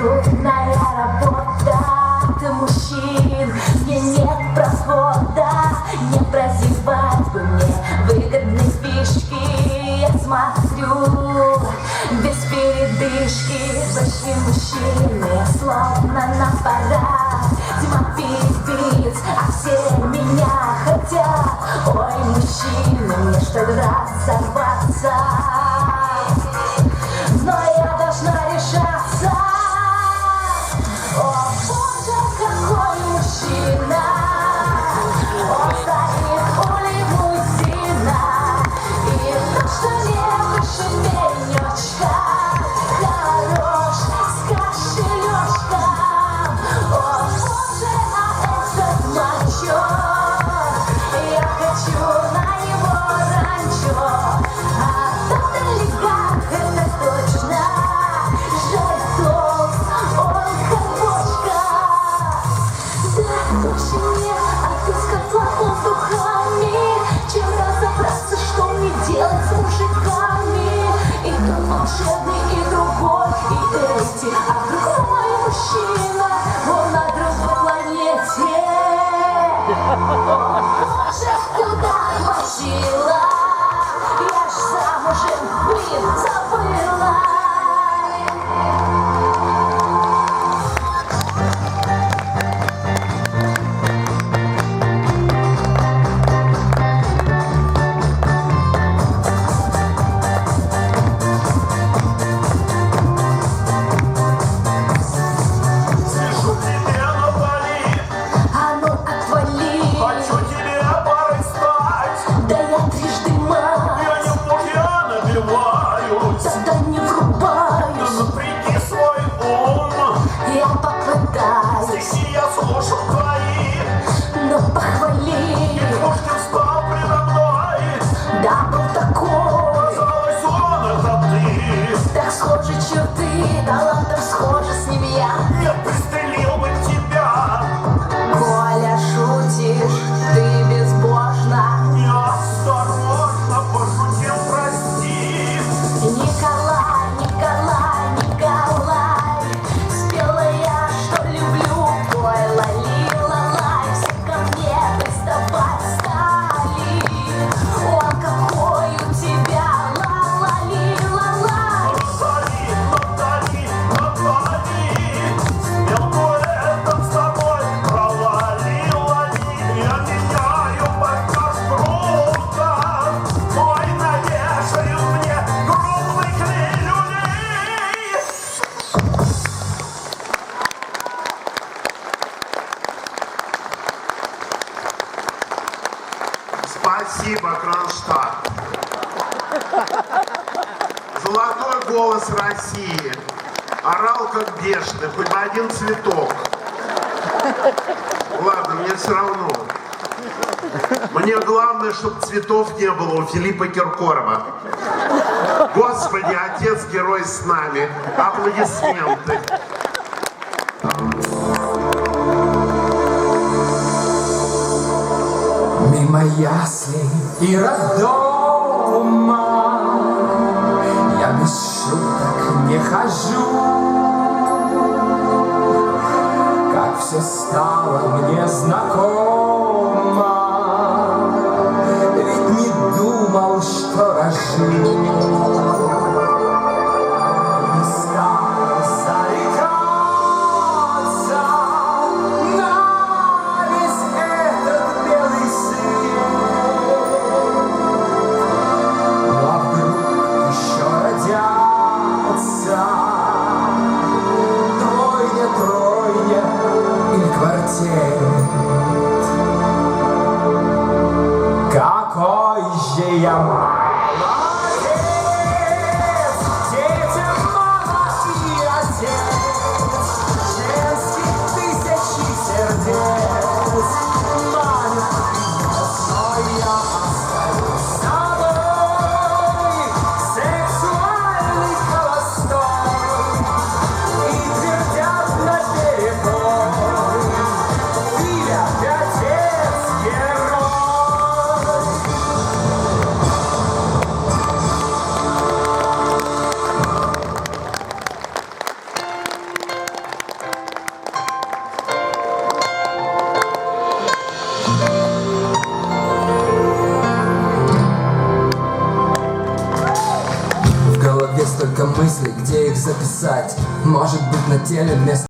Трудная работа, ты мужчин, мне нет прохода, не прозевать бы мне выгодные фишки. Я смотрю без передышки, большие мужчины, словно на парад. Тьма перебит, а все меня хотят. Ой, мужчины, мне что раз сорваться. Эти, а другой мужчина, он на другой планете. Боже, куда мочила? Я ж замужем, блин, забыла. Не врубаюсь, напряги свой ум. я попытаюсь, Стихи я слушал Спасибо, Кронштадт. Золотой голос России. Орал как бешеный, хоть бы один цветок. Ладно, мне все равно. Мне главное, чтобы цветов не было у Филиппа Киркорова. Господи, отец герой с нами. Аплодисменты. Яслей и роддома Я без шуток не хожу. Как все стало мне знакомо. Ведь не думал, что рожу мыслей, где их записать? Может быть на теле вместо